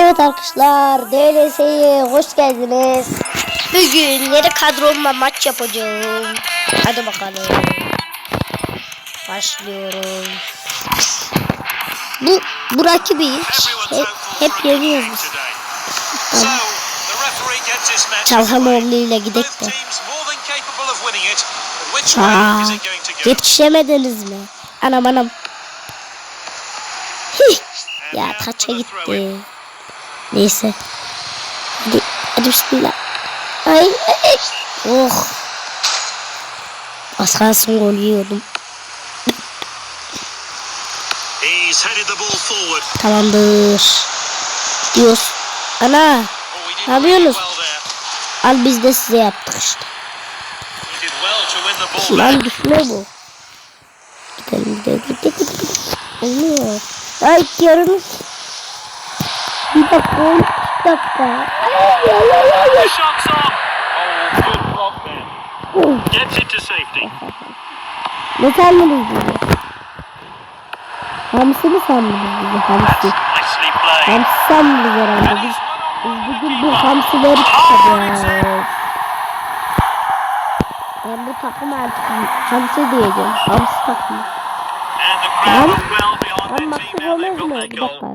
Evet arkadaşlar DLS'ye hoş geldiniz. Bugün yeni kadromla maç yapacağım. Hadi bakalım. Başlıyorum. Bu, bu rakibi hep, hep yeniyoruz. Çalhanoğlu ile gidek de. Aa, yetişemediniz mi? Anam anam. Hih, ya taça gitti. Neyse. Hadi, hadi bismillah. Ay, ay. Oh. Az kalsın gol yiyordum. He's headed the ball forward. Tamamdır. Diyoruz. Ana. Oh, Ne yapıyorsunuz? Al biz de size yaptık işte. Lan düşmüyor bu. Gidelim gidelim. gidelim. Olmuyor. Ay yarın. Bir dakika. Bir dakika. Oh. Ne sandınız bizi? Hamsi mi sandınız bizi? Hamsi. Hamsi sandınız herhalde. Biz, biz bugün bu hamsileri tutacağız. Ben bu takım artık hamsi diyeceğim. Hamsi takımı. Gomez got mi? their Bir dakika.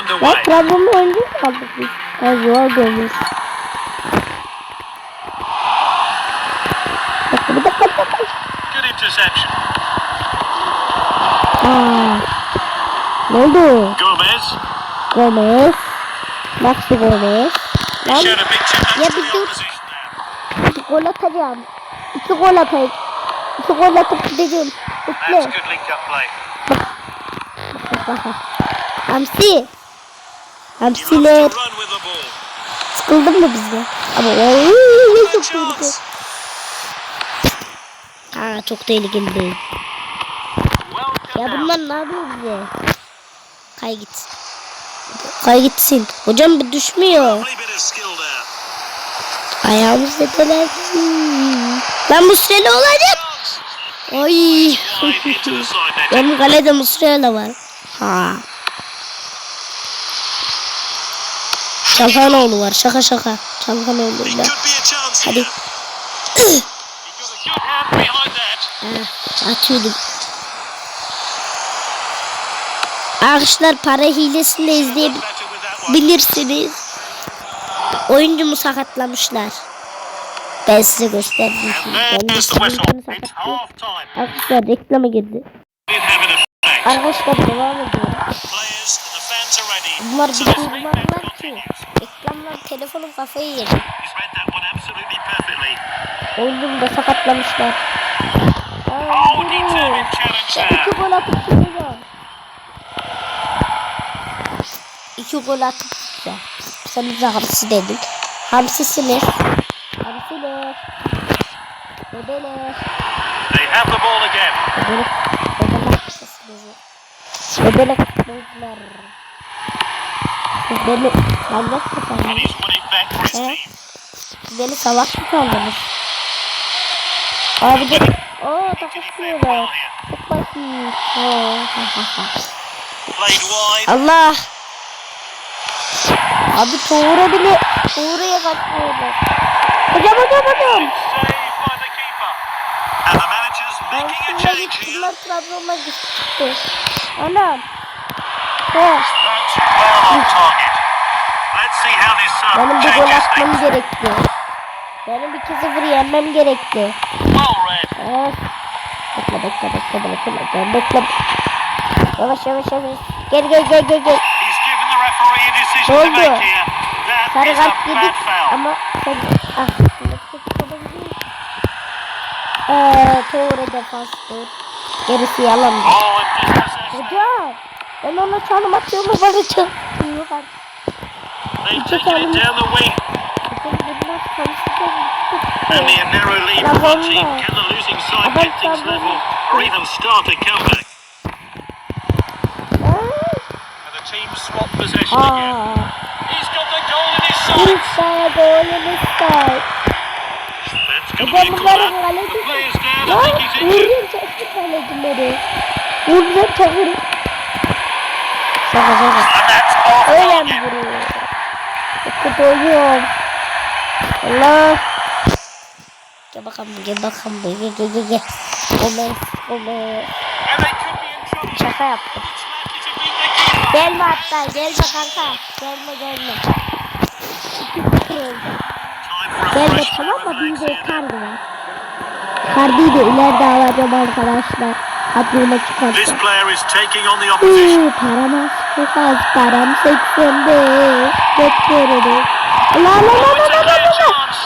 Underway. Trabzon'da oyuncu kaldık biz. Trabzon'a görmüş. Bir dakika bir dakika. Good interception. Aa. Ne oldu? Gomez. Gomez. Maxi Gomez. Challenge Ya bir dur. bir gol atacağım. İki gol atacağım. İki gol atıp gideceğim. That's good link-up play. Hamsi. Hamsiler. Sıkıldın mı bizle? Ama ooo çok tehlikeli. Aa çok tehlikeli değil. Ya bunlar ne yapıyor bize? Kay git. Kay gitsin. Hocam bu düşmüyor. Lovely bit of skill there. Ayağımız zedeler. Hmm. Lan bu süreli olacak. Ay. Benim kalede Musrela var. Ha. Çalhanoğlu var. Şaka şaka. Çalhanoğlu'yla. Hadi. here. He got a good hand behind that. Ha, atıyordum. Arkadaşlar para hilesini izleyebilirsiniz. Oyuncumu sakatlamışlar. Ben size gösterdim. Arkadaşlar reklama girdi. Arkadaşlar devam ediyor. Bunlar bir replay var ki. Reklamlar telefonum kafayı yedi. Oyuncumu da sakatlamışlar. There. iki gol atıp gideceğim. İki gol atıp. Sen bize hamsi dedin. Hamsisiniz. Bebeler. They have the ball again. Bebelek futbolcular. Siz beni salak mı team. Siz beni salak mı sandınız? Abi de... Ooo takışmıyorlar. Çok basit. Oo. Allah. Abi Tuğra bile Tuğra'ya kaçmıyorlar. Hocam hocam hocam. Aslında change gitti. here. Bunlar Trabzon'a gitti. Anam. He. Benim bir gol atmam gerekti. Benim 2-0 yenmem gerekti. Evet. Bekle bekle bekle bekle bekle bekle. Yavaş yavaş yavaş. Gel gel gel gel gel. To Oldu. Sarı kart yedik ama ah Eee Tuğra defanstır. Gerisi. Oh, dispossession. Hocam ben ona çalım atıyorum bana çalmıyor. They've İki taken it down the wing. bunlar And the narrow lead for one team. Can the losing side get things level or even start a comeback? And the team swap possession again. He's got the goal in his ilk sights. sana golünü say. That's going to Hocam bunların kaleci. Lan vuracağım çekti kalecileri. Vuracağım çekti. Şaka şaka. Öyle mi vuruyor? Kötü oynuyorum. Allah. Gel bakalım gel bakalım gel gel gel gel. in trouble. Şaka yaptım. Gelme hatta gelme kanka. Gelme gelme. For a Gelme tamam mı? Bir de. Icardi var. Icardi'yi de ileride alacağım arkadaşlar. Aklıma This çıkarsa. player is taking on the opposition. Hıı, param az çok az. Param 85. Bekliyorum. Allah Allah Allah It's a Allah clear Allah. chance.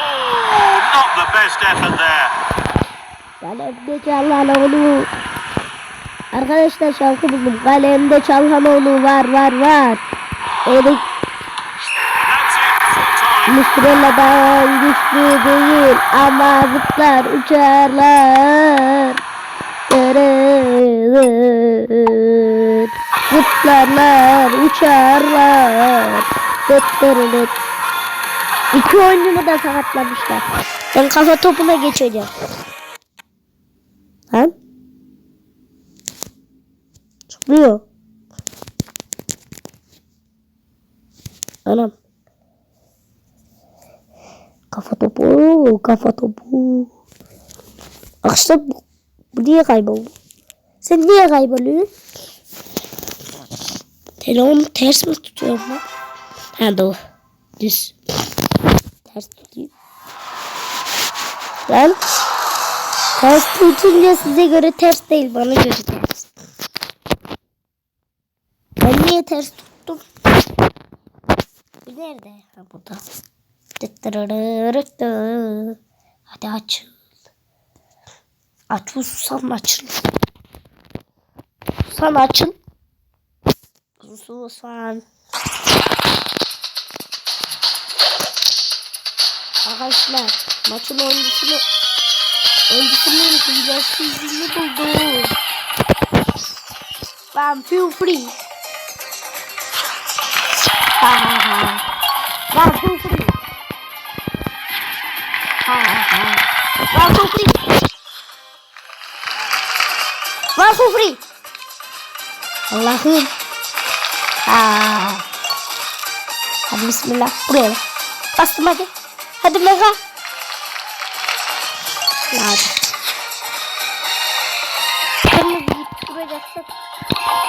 Oh, not the best effort there. Kalemde Çalhanoğlu. Arkadaşlar şarkı buldum. Kalemde Çalhanoğlu var var var. Erik Müslümanlardan güçlü değil ama zıplar uçarlar. Dırırır. Zıplarlar uçarlar. Dıttırılıt. İki oyuncumu da sakatlamışlar. Ben kafa topuna geçeceğim. Lan. Zıplıyor. Anam. Kafa topu, kafa topu. Arkadaşlar bu, bu niye kayboldu? Sen niye kayboluyorsun? Telefonu ters mi tutuyorum ben? Ha doğru. Düz. Ters tutuyor. Lan. Ters tutunca size göre ters değil, bana göre ters. Ben niye ters tuttum? Bu nerede? Ha burada. Hadi açıl. Aç bu susam açıl. Susam açıl. Susam. Arkadaşlar maçın oyuncusunu oyuncusunun hilesizliğini buldum. Ben feel free. Ha ha feel Ben feel free. Allah'ım. Ha. Hadi bismillah. Buraya. Bastım hadi. Hadi mega. Hadi. Kırmızı yiyip duracaksın.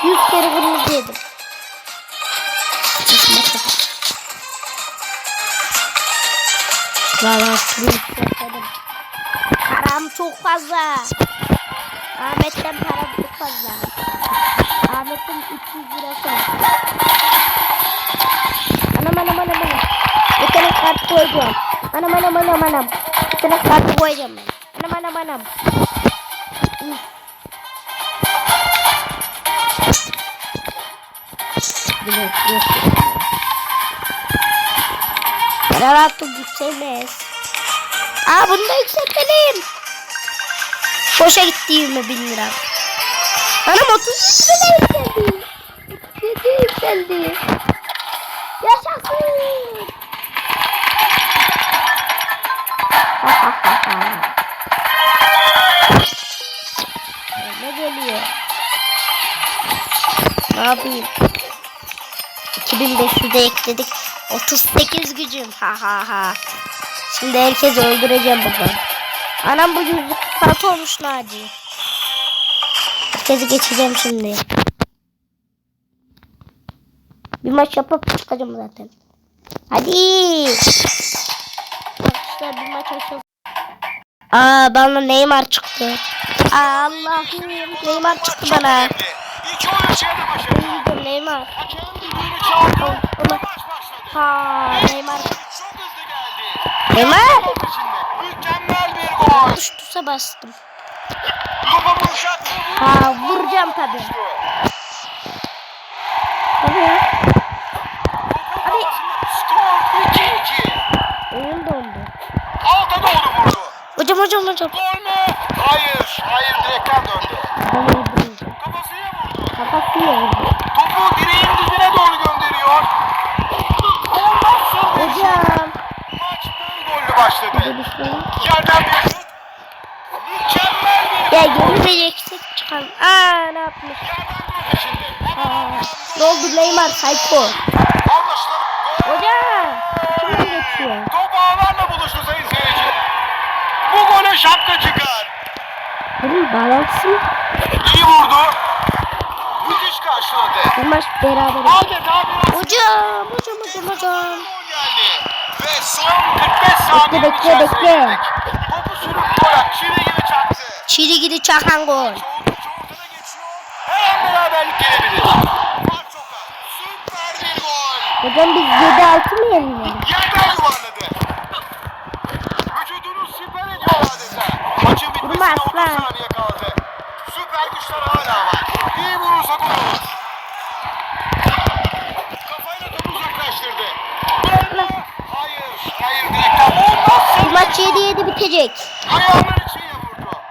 Yüz kere kırmızı yedim. Valla çok fazla. Ahmet'ten param çok fazla. Ahmet'in 300 lirası var. Anam anam anam anam. Bir tane kart koyacağım. Anam anam anam anam. Bir tane kart koyacağım. Anam anam anam. Yok. Karar attım yükselmez. Aa bunu da yükseltelim. Boşa gitti 20 bin lira. Anam 30 lira yükseldi. 37 yükseldi. Yaşasın. ne geliyor? Ne yapayım? 2500'e ekledik. 38 gücüm. Ha ha ha. Şimdi herkesi öldüreceğim buradan. Anam bu yüzlük kart olmuş Naci. Herkesi geçeceğim şimdi. Bir maç yapıp çıkacağım zaten. Hadi. Arkadaşlar bir maç açalım. Aa bana Neymar çıktı. Aa, Allah'ım Neymar çıktı bana. Gidiyorum Neymar. Ha Neymar. Çok hızlı geldi. Neymar. Tuş tuşa bastım. Ha vuracağım tabii. Hadi ya. 2-2. Oyun dondu. Alta doğru vurdu. Hocam hocam hocam. Gol mü? Hayır. Hayır direkten döndü. Kafasıya vurdu. Kafası yordu. Topu direğin dibine doğru gönderiyor. Olmazsa Hocam. maç bol gollü başladı. Yerden bir Ya görmeyecektik çıkalım. Aa ne yapmış? Aa, ne oldu Neymar psycho? Hocam. Kim geçiyor? Top ağlarla buluştu sayın seyirci. Bu gole şapka çıkar. Bunun bağlantısı İyi vurdu. Müthiş karşıladı. bu maç beraber. Adeta biraz Hocam, hocam, hocam, hocam. gol geldi. Ve son 45 saniye bekle, bekle. girdik. Topu sürüp Çiri gidi çakan gol. Her an beraberlik gelebilir. Süper bir gol. Hocam biz 7-6 mı yenildik? Yerden yuvarladı. Vücudunu siper ediyor adeta. Maçın bitmesine Vurma 30 aslan. saniye kaldı. Süper güçler hala var. İyi vurursa gol olur. Kafayla topu uzaklaştırdı. Hayır. Hayır direkten. Bu maç 7-7 bitecek. Ayağının içiyle vurdu.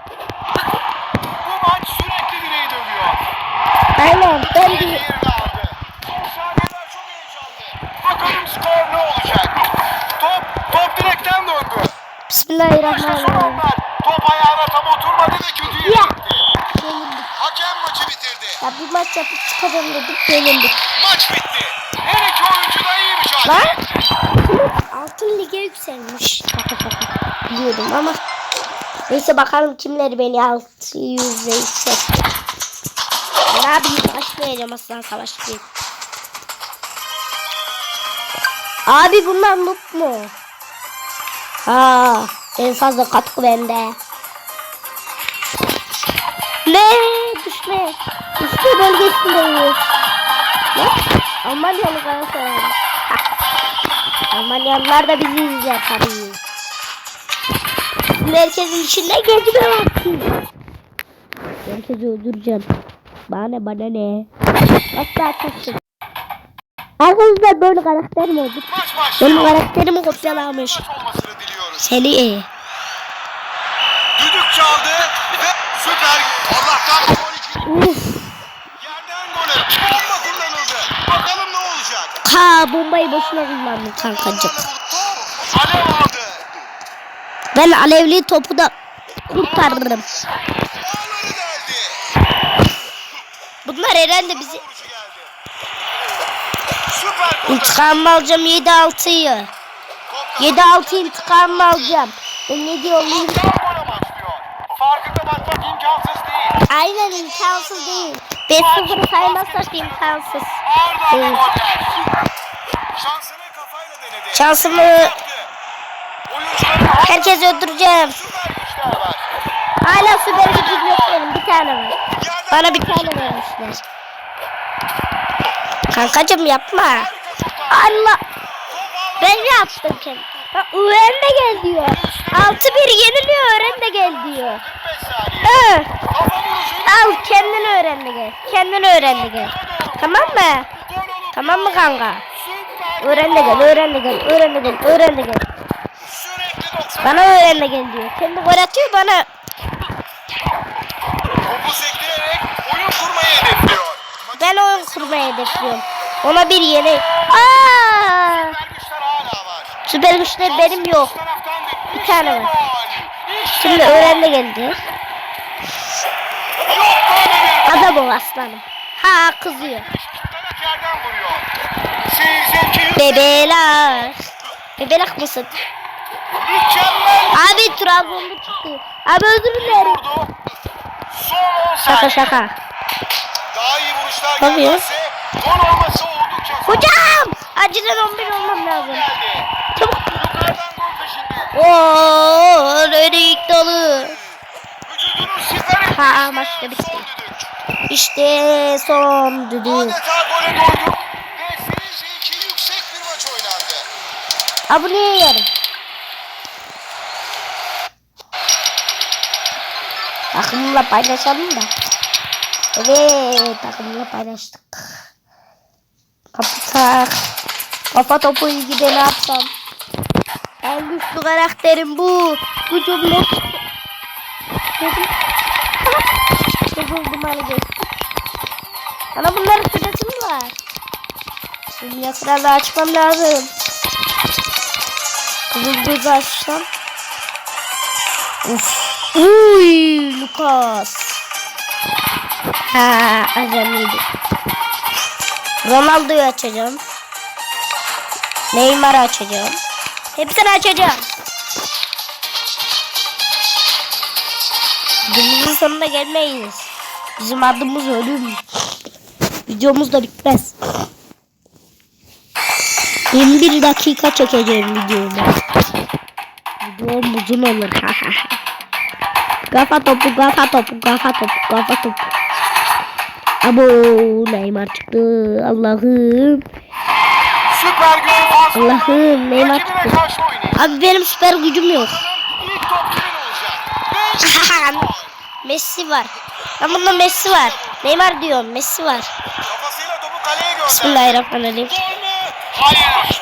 Bu maç sürekli direği dövüyor. Aynen ben Kaleci de yerini aldı. Son saniyeler çok heyecanlı. Bakalım skor ne olacak? Top, top direkten döndü. Bismillahirrahmanirrahim. Top ayağına tam oturmadı ve kötü. Yenildik. Hakem maçı bitirdi. Ya bir maç yapıp çıkalım dedik yenildik. Maç bitti. Her iki oyuncu da iyi mücadele etti. altın lige yükselmiş. Biliyordum ama. Neyse bakalım kimler beni 600'e yükseltti. Ne yapayım başlayacağım aslan savaşçıyım. Abi bunlar noob mu? Aa, en fazla katkı bende. Ne? Düşme. Düşme bölgesindeyiz. Ne? Almanyalı Galatasaray. Almanyalılar da bizi izler tabii. Şimdi herkesin içinde gezme vakti. Herkesi öldüreceğim. Bana bana ne. Asla kaçtım. Arkadaşlar böyle karakter mi oldu? Benim karakterimi kopyalamış. Seni iyi. Düdük çaldı ve süper. Allah'tan gol iki. Uf. Yerden golü. Bomba kullanıldı. Bakalım ne olacak? Ha bombayı boşuna kullandım kankacık. Alev aldı. Ben alevli topu da geldi. Bunlar herhalde bizi intikam alacağım 7-6'yı. Top 7-6 intikam alacağım. Ben ne diyorum? Farkında bakmak imkansız değil. Aynen imkansız değil. 5-0 saymazsak imkansız. Denedi. Şansımı herkes öldüreceğim. Hala süper gücüm yok benim. Bir tane var. Bana bir tane vermişler. Kankacım yapma. Allah. Ben yaptım kendim. Ha, Öğren de gel diyor. 6-1 yeniliyor öğren de gel diyor. 45 saniye. Hı. Kafa vuruşuyla Al kendin öğren de gel. Kendin öğren de gel. Tamam mı? Tamam mı kanka? Öğren de gel, öğren de gel, öğren de gel, öğren de gel. sürekli 90. Bana öğren de gel diyor. Kendi gol atıyor bana. Topu sektirerek oyun kurmayı hedefliyor. Ben oyun kurmayı hedefliyorum. Ona bir yeni. Aa! Süper güçler benim yok. Bir, tane var. Şimdi gol. öğren de geldi. Adam ol aslanım. Ha kızıyor. Bebeler. Bebelak mısın? Abi Trabzon'da çıktı. Abi özür dilerim. vurdu. Son 10 Şaka şaka. Daha iyi vuruşlar Tabii ya. gelmezse gol olması oldukça zor Hocam! Acilen 11 olmam lazım. Çabuk. Yukarıdan gol peşinde. Oo, Redik dalı. Vücudunu siper etmiş. Ha maçta bitti. Son düdük. İşte son düdük. Maç. Abone yarım. Takımla paylaşalım da. Evet takımla paylaştık. Kapatak. Kafa topu ilgili ne yapsam? En güçlü karakterim bu. Bu cümle. Dedim. Kızıl dumanı geçti. Bana bunların sırası mı var? Şimdi sırada açmam lazım. Kızıl göz açsam. Uf. Uy Lucas. Ha acemiydi. Ronaldo'yu açacağım. Neymar açacağım. Hepsini açacağım. Videomuzun sonuna gelmeyiz. Bizim adımız ölüm. Videomuz da bitmez. 21 dakika çekeceğim videomu. Videom uzun olur. kafa topu, kafa topu, kafa topu, kafa topu. Abo Neymar çıktı. Allah'ım. Süper fazla. Allah'ım karşı oynayın. Abi benim süper gücüm yok. Messi var. Ben bunda Messi var. Neymar diyorum Messi var. Bismillahirrahmanirrahim. Hayır.